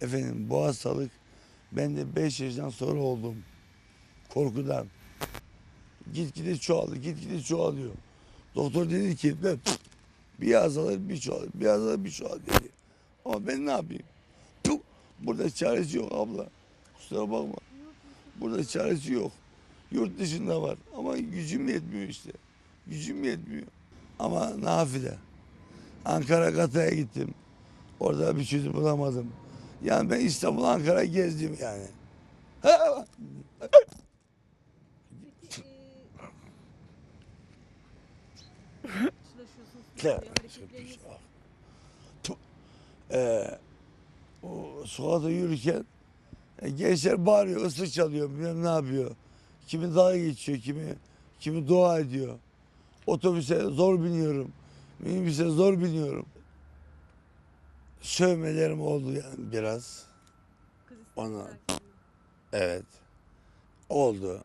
Efendim bu hastalık bende 5 yaşından sonra oldum. Korkudan. Gitgide çoğaldı, gitgide çoğalıyor. Doktor dedi ki ben bir azalır bir çoğalır, bir azalır bir çoğalır dedi. Ama ben ne yapayım? Puh, Burada çaresi yok abla. Kusura bakma. Burada çaresi yok. Yurt dışında var ama gücüm yetmiyor işte. Gücüm yetmiyor. Ama nafile. Ankara Kata'ya gittim. Orada bir çözüm bulamadım. Yani ben İstanbul, Ankara gezdim yani. Ee, o sokakta yürürken e, gençler bağırıyor, ıslık çalıyor, bilmem ne yapıyor. Kimi dalga geçiyor, kimi kimi dua ediyor. Otobüse zor biniyorum, minibüse zor biniyorum. Sövmelerim oldu yani biraz. Ona evet oldu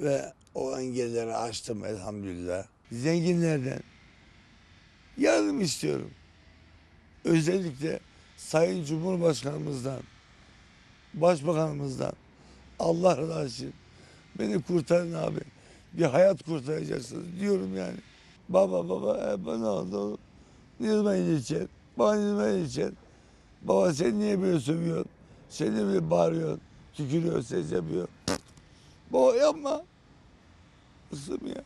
ve o engelleri aştım elhamdülillah. Zenginlerden yardım istiyorum. Özellikle Sayın Cumhurbaşkanımızdan, Başbakanımızdan Allah razı olsun. Beni kurtarın abi. Bir hayat kurtaracaksınız diyorum yani. Baba baba e, bana oldu. Ne zaman iyileşeceksin? Baba ne zaman iyileşeceksin? Baba sen niye böyle sövüyorsun? Sen niye bağırıyorsun? Tükürüyorsun, ses yapıyorsun. Baba yapma. Kızım ya.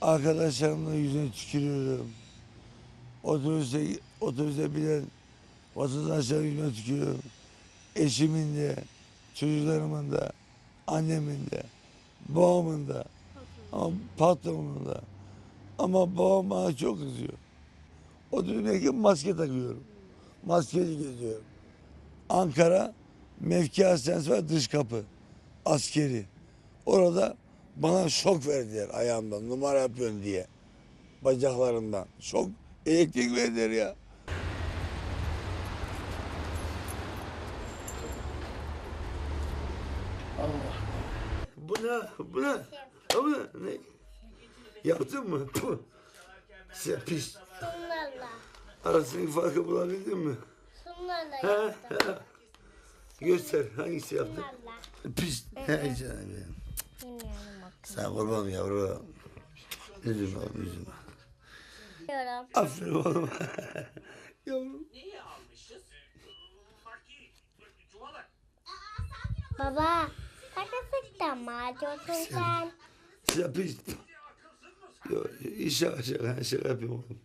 Arkadaşlarımla yüzüne tükürüyorum. Otobüse, otobüse binen vatandaşların yüzüne tükürüyorum. Eşimin de, çocuklarımın da, annemin de, babamın da, ama patronumun da. Ama babam bana çok kızıyor. Otobüsteki maske takıyorum. Maskeli geziyorum. Ankara mevki hastanesi var dış kapı. Askeri. Orada bana şok verdiler ayağımdan numara yapıyorsun diye. Bacaklarımdan. Şok elektrik verdiler ya. Allah. Bu ne? Bu ne? Bu ne? Yaptın mı? Puh. Sen pis. Bunlarla. Arasındaki farkı bulabildin mi? Yaptım. ha. Göster hangisi yaptın? Bunlarla. Pis. He canım benim. Bilmiyorum Sen kurban yavrum. Üzülme oğlum üzülme. okuyorum. Aferin oğlum. yavrum. Baba. Takasıkta mı acıyorsun sen? Sen pis. Yok şaka şaka şaka yapıyorum.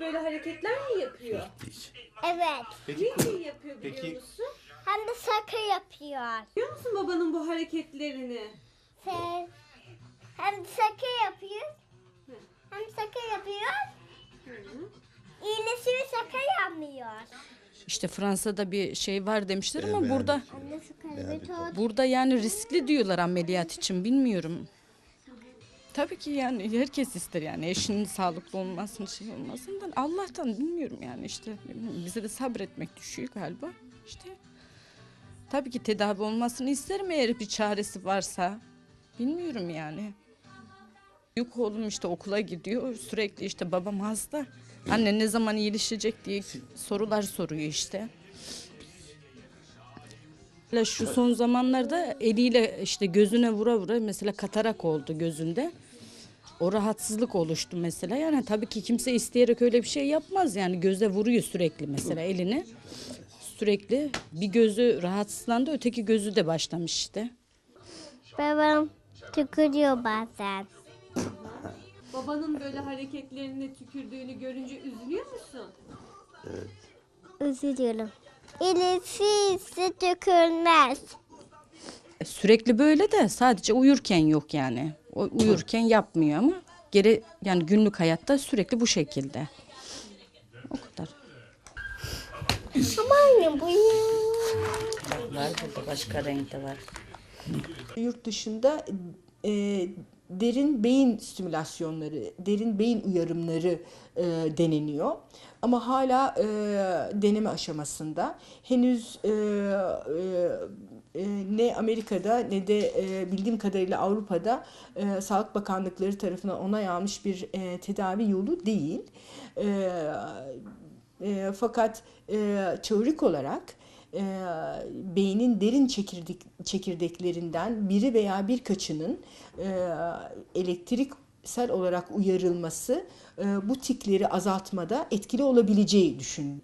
Böyle hareketler mi yapıyor? Pis. Evet. Niçin yapıyor biliyor Peki- musun? Hem de sakı yapıyor. Biliyor musun babanın bu hareketlerini? Sen hem sakı yapıyor. Hem sakı yapıyor. İğnesi ve sakı yapmıyor. İşte Fransa'da bir şey var demişler ama burada Anne kalemi tut. burada yani riskli diyorlar ameliyat için bilmiyorum. Tabii ki yani herkes ister yani eşinin sağlıklı olmasını şey olmasından Allah'tan bilmiyorum yani işte bize de sabretmek düşüyor galiba işte. Tabii ki tedavi olmasını isterim eğer bir çaresi varsa. Bilmiyorum yani. Büyük oğlum işte okula gidiyor sürekli işte babam hasta. Anne ne zaman iyileşecek diye sorular soruyor işte. Mesela Şu son zamanlarda eliyle işte gözüne vura vura mesela katarak oldu gözünde. O rahatsızlık oluştu mesela. Yani tabii ki kimse isteyerek öyle bir şey yapmaz. Yani göze vuruyor sürekli mesela elini. Sürekli bir gözü rahatsızlandı öteki gözü de başlamış işte. Babam tükürüyor bazen. Babanın böyle hareketlerine tükürdüğünü görünce üzülüyor musun? Üzülüyorum. İlisi ise tükürmez. Sürekli böyle de sadece uyurken yok yani. O uyurken yapmıyor ama geri yani günlük hayatta sürekli bu şekilde. O kadar. Ama anne bu Var burada başka renkte var. Yurt dışında e, derin beyin stimülasyonları, derin beyin uyarımları e, deneniyor. Ama hala e, deneme aşamasında. Henüz e, e, e, ne Amerika'da ne de e, bildiğim kadarıyla Avrupa'da e, Sağlık Bakanlıkları tarafından onay almış bir e, tedavi yolu değil. E, E, fakat e, teorik olarak e, beynin derin çekirdek, çekirdeklerinden biri veya birkaçının e, elektriksel olarak uyarılması e, bu tikleri azaltmada etkili olabileceği düşün.